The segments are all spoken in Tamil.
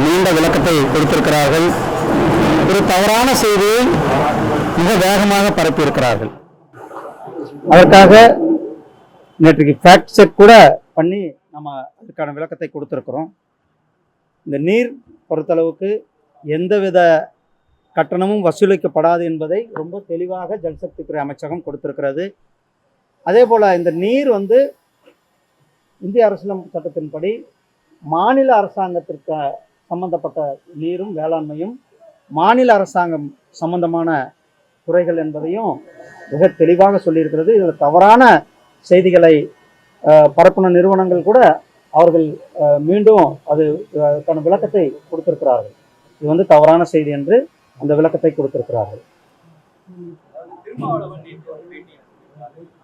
நீண்ட விளக்கத்தை கொடுத்திருக்கிறார்கள். ஒரு தவறான செய்தியை மிக வேகமாக பரப்பியிருக்கிறார்கள். அதற்காக நேற்றுக்கு ஃபேக்ட் செக் கூட பண்ணி நம்ம அதுக்கான விளக்கத்தை கொடுத்துருக்குறோம். இந்த நீர் பொறுத்தளவுக்கு எந்தவித கட்டணமும் வசூலிக்கப்படாது என்பதை ரொம்ப தெளிவாக ஜல்சக்தித்துறை அமைச்சகம் கொடுத்திருக்கிறது. அதே போல் இந்த நீர் வந்து இந்திய அரசியலமைப்பு சட்டத்தின்படி மாநில அரசாங்கத்திற்கு சம்பந்தப்பட்ட நீரும் வேளாண்மையும் மாநில அரசாங்கம் சம்பந்தமான துறைகள் என்பதையும் மிக தெளிவாக சொல்லியிருக்கிறது. இதில் தவறான செய்திகளை பரப்பின பரப்புன நிறுவனங்கள் கூட அவர்கள் மீண்டும் அது தன் விளக்கத்தை கொடுத்திருக்கிறார்கள். இது வந்து தவறான செய்தி என்று அந்த விளக்கத்தை கொடுத்திருக்கிறார்கள்.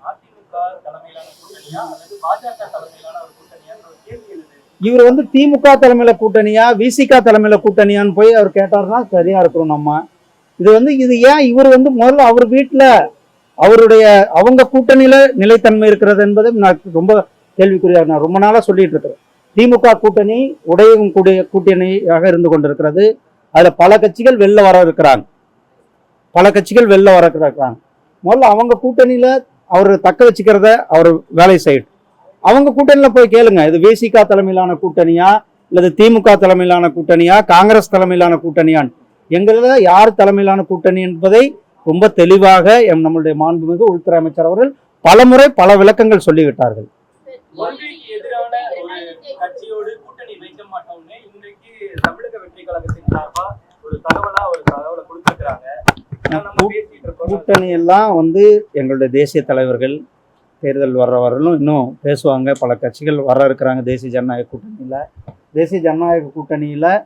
அதிமுக தலைமையிலான கூட்டணியா அல்லது பாஜக தலைமையிலான ஒரு இவர் வந்து திமுக தலைமையில கூட்டணியா விசிக தலைமையில கூட்டணியான்னு போய் அவர் கேட்டார்னா சரியா இருக்கிறோம் நம்ம. இது வந்து இது ஏன் இவர் வந்து முதல்ல அவர் வீட்டில் அவருடைய அவங்க கூட்டணியில நிலைத்தன்மை இருக்கிறது என்பதை நான் ரொம்ப கேள்விக்குறியா நான் ரொம்ப நாளாக சொல்லிட்டு இருக்கிறேன். திமுக கூட்டணி உடையும் கூடிய கூட்டணியாக இருந்து கொண்டிருக்கிறது. அதில் பல கட்சிகள் வெளில வர இருக்கிறாங்க. பல கட்சிகள் வெளில வர இருக்கிறாங்க. முதல்ல அவங்க கூட்டணியில் அவர் தக்க வச்சுக்கிறத அவர் வேலை செய்யட்டும். அவங்க கூட்டணியில போய் கேளுங்க. இது விசிகா தலைமையிலான கூட்டணியா இல்லது திமுக தலைமையிலான கூட்டணியா காங்கிரஸ் தலைமையிலான கூட்டணியான்னு. எங்களில் யார் தலைமையிலான கூட்டணி என்பதை ரொம்ப தெளிவாக எம் நம்மளுடைய மாண்புமிகு உள்துறை அமைச்சர் அவர்கள் பலமுறை பல விளக்கங்கள் சொல்லிவிட்டார்கள். கூட்டணி எல்லாம் வந்து எங்களுடைய தேசிய தலைவர்கள் தேர்தல் வர்ற வரலும் இன்னும் பேசுவாங்க. பல கட்சிகள் வர இருக்கிறாங்க. தேசிய ஜனநாயக கூட்டணியில். தேசிய ஜனநாயக கூட்டணியில்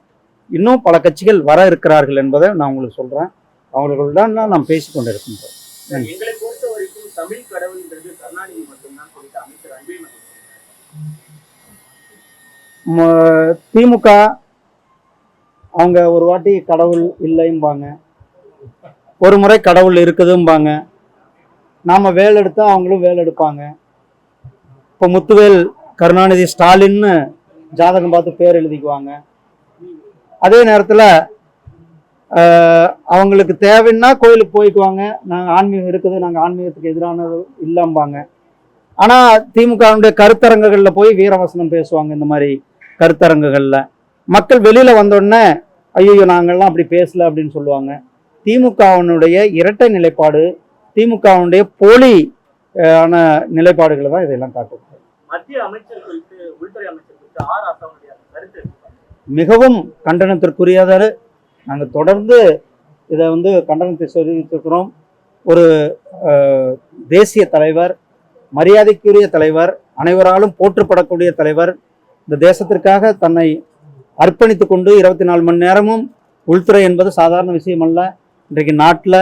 இன்னும் பல கட்சிகள் வர இருக்கிறார்கள் என்பதை நான் உங்களுக்கு சொல்கிறேன் அவர்களுடன் தான் நாம் பேசி கொண்டிருக்கின்றோம். எங்களை பொறுத்த வரைக்கும் தமிழ் கடவுள்ன்றது கருணாநிதி மட்டும்தான் சொல்லிட்டு அமைச்சர் அன்பே ம- திமுக அவங்க ஒரு வாட்டி கடவுள் இல்லைம்பாங்க. ஒரு முறை கடவுள் இருக்குதும்பாங்க. நாம் வேலை எடுத்தால் அவங்களும் வேலை எடுப்பாங்க. இப்போ முத்துவேல் கருணாநிதி ஸ்டாலின்னு ஜாதகம் பார்த்து பேர் எழுதிக்குவாங்க. அதே நேரத்தில் அவங்களுக்கு தேவைன்னா கோயிலுக்கு போய்க்குவாங்க. நாங்கள் ஆன்மீகம் இருக்குது நாங்கள் ஆன்மீகத்துக்கு எதிரானது இல்லம்பாங்க. ஆனால் திமுகவுடைய கருத்தரங்குகளில் போய் வீரவசனம் பேசுவாங்க இந்த மாதிரி கருத்தரங்குகளில். மக்கள் வெளியில் வந்தோடனே ஐயோ நாங்கள்லாம் அப்படி பேசல அப்படின்னு சொல்லுவாங்க. திமுகவினுடைய இரட்டை நிலைப்பாடு திமுகவினுடைய போலி ஆன நிலைப்பாடுகளை தான் இதெல்லாம் காட்டுது மத்திய அமைச்சர் குறித்து உள்துறை அமைச்சர் குறித்து ஆர் ஆசாவுடைய அந்த கருத்து இருக்கு. மிகவும் கண்டனத்திற்குரியதாரு. நாங்கள் தொடர்ந்து இதை வந்து கண்டனத்தை தெரிவித்திருக்கிறோம் ஒரு தேசிய தலைவர் மரியாதைக்குரிய தலைவர் அனைவராலும் போற்றப்படக்கூடிய தலைவர் இந்த தேசத்திற்காக தன்னை அர்ப்பணித்து கொண்டு இருபத்தி நாலு மணி நேரமும் உள்துறை என்பது சாதாரண விஷயம் அல்ல. இன்றைக்கு நாட்டில்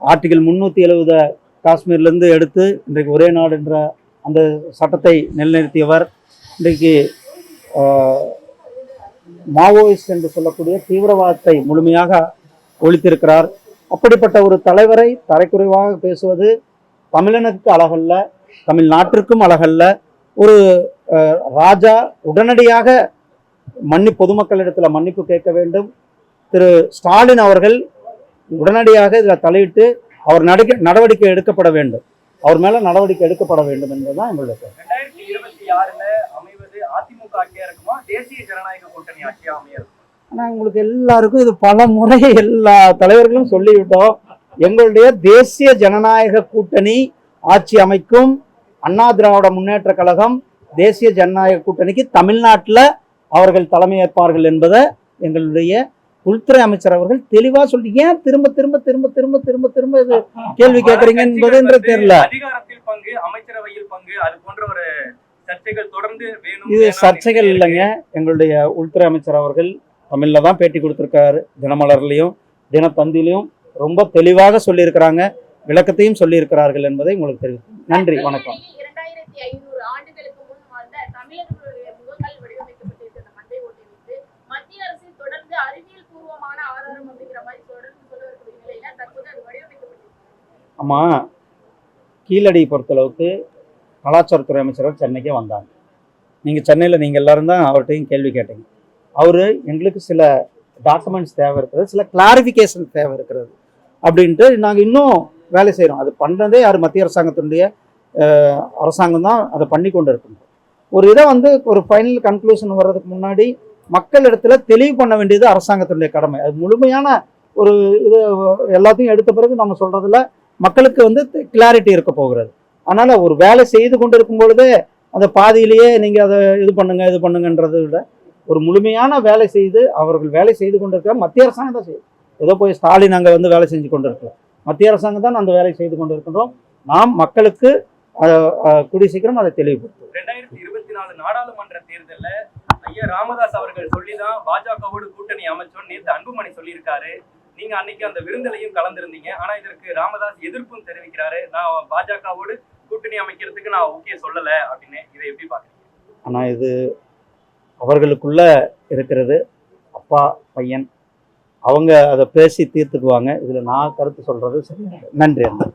ஆர்டிகல் முந்நூற்றி எழுபதை காஷ்மீர்லேருந்து எடுத்து இன்றைக்கு ஒரே நாடு என்ற அந்த சட்டத்தை நிலைநிறுத்தியவர். இன்றைக்கு மாவோயிஸ்ட் என்று சொல்லக்கூடிய தீவிரவாதத்தை முழுமையாக ஒழித்திருக்கிறார். அப்படிப்பட்ட ஒரு தலைவரை தரைக்குறைவாக பேசுவது தமிழனுக்கு அழகல்ல தமிழ்நாட்டிற்கும் அழகல்ல. ஒரு ராஜா உடனடியாக மன்னி பொதுமக்களிடத்தில் மன்னிப்பு கேட்க வேண்டும். திரு ஸ்டாலின் அவர்கள் உடனடியாக இதில் தலையிட்டு அவர் நடக்க நடவடிக்கை எடுக்கப்பட வேண்டும். அவர் மேல நடவடிக்கை எடுக்கப்பட வேண்டும் என்பதுதான் எங்களுடைய கருத்து. ரெண்டாயிரத்தி இருபத்தி ஆறுல அமைவது அதிமுக ஆட்சியா இருக்குமா? தேசிய ஜனநாயக கூட்டணி ஆட்சியா அமைய இருக்குமா? ஆனா உங்களுக்கு எல்லாருக்கும் இது பல முறை எல்லா தலைவர்களும் சொல்லிவிட்டோம். எங்களுடைய தேசிய ஜனநாயக கூட்டணி ஆட்சி அமைக்கும் அண்ணா திராவிட முன்னேற்ற கழகம் தேசிய ஜனநாயக கூட்டணிக்கு தமிழ்நாட்டில் அவர்கள் தலைமையேற்பார்கள் என்பதை எங்களுடைய உள்துறை அமைச்சர் அவர்கள் தெளிவா சொல்லி ஏன் திரும்ப திரும்ப திரும்ப திரும்ப திரும்ப திரும்ப கேள்வி கேட்கறீங்க என்பது என்று தெரியல. அதிகாரத்தில் பங்கு அமைச்சரவையில் பங்கு அது போன்ற ஒரு சர்ச்சைகள் தொடர்ந்து வேணும் இது சர்ச்சைகள் இல்லைங்க. எங்களுடைய உள்துறை அமைச்சர் அவர்கள் தமிழ்ல தான் பேட்டி கொடுத்திருக்காரு. தினமலர்லையும் தினத்தந்திலையும் ரொம்ப தெளிவாக சொல்லியிருக்கிறாங்க. விளக்கத்தையும் சொல்லியிருக்கிறார்கள் என்பதை உங்களுக்கு தெரிவிக்கும் நன்றி வணக்கம். ஆமாம் கீழடி பொறுத்தளவுக்கு கலாச்சாரத்துறை அமைச்சர் சென்னைக்கே வந்தாங்க. நீங்கள் சென்னையில் நீங்கள் எல்லோரும் தான் அவர்கிட்டையும் கேள்வி கேட்டீங்க. அவர் எங்களுக்கு சில டாக்குமெண்ட்ஸ் தேவை இருக்கிறது சில கிளாரிஃபிகேஷன் தேவை இருக்கிறது அப்படின்ட்டு நாங்கள் இன்னும் வேலை செய்கிறோம் அது பண்ணுறதே யார்? மத்திய அரசாங்கத்தினுடைய அரசாங்கம் தான் அதை பண்ணி கொண்டு இருக்கணும் ஒரு இதை வந்து ஒரு ஃபைனல் கன்க்ளூஷன் வர்றதுக்கு முன்னாடி மக்கள் இடத்துல தெளிவு பண்ண வேண்டியது அரசாங்கத்தினுடைய கடமை. அது முழுமையான ஒரு இது எல்லாத்தையும் எடுத்த பிறகு நம்ம சொல்கிறதுல மக்களுக்கு வந்து கிளாரிட்டி இருக்க போகிறது. அதனால ஒரு வேலை செய்து கொண்டு இருக்கும் பொழுதே அந்த பாதியிலேயே நீங்கள் அதை இது பண்ணுங்க இது பண்ணுங்கன்றதை விட ஒரு முழுமையான வேலை செய்து அவர்கள் வேலை செய்து கொண்டிருக்கிற மத்திய அரசாங்கம் தான் செய்யும். ஏதோ போய் ஸ்டாலின் அங்கே வந்து வேலை செஞ்சு கொண்டு இருக்கிறோம் மத்திய அரசாங்கம் தான் அந்த வேலை செய்து கொண்டு இருக்கின்றோம் நாம் மக்களுக்கு கூடிய சீக்கிரம் அதை தெளிவுபடுத்தும் ரெண்டாயிரத்தி இருபத்தி நாலு நாடாளுமன்ற தேர்தலில் ஐயா ராமதாஸ் அவர்கள் சொல்லிதான் பாஜகவோடு கூட்டணி அமைச்சோன்னு நேற்று அன்புமணி சொல்லியிருக்காரு. நீங்க அன்னைக்கு அந்த விருந்திலையும் கலந்திருந்தீங்க. ஆனா இதற்கு ராமதாஸ் எதிர்ப்பும் தெரிவிக்கிறாரு. நான் பாஜகவோடு கூட்டணி அமைக்கிறதுக்கு நான் ஓகே சொல்லல அப்படின்னு இதை எப்படி பாக்குறீங்க ஆனா இது அவர்களுக்குள்ள இருக்கிறது. அப்பா பையன் அவங்க அதை பேசி தீர்த்துக்குவாங்க. இதில் நான் கருத்து சொல்றது சரி நன்றி அண்ணா.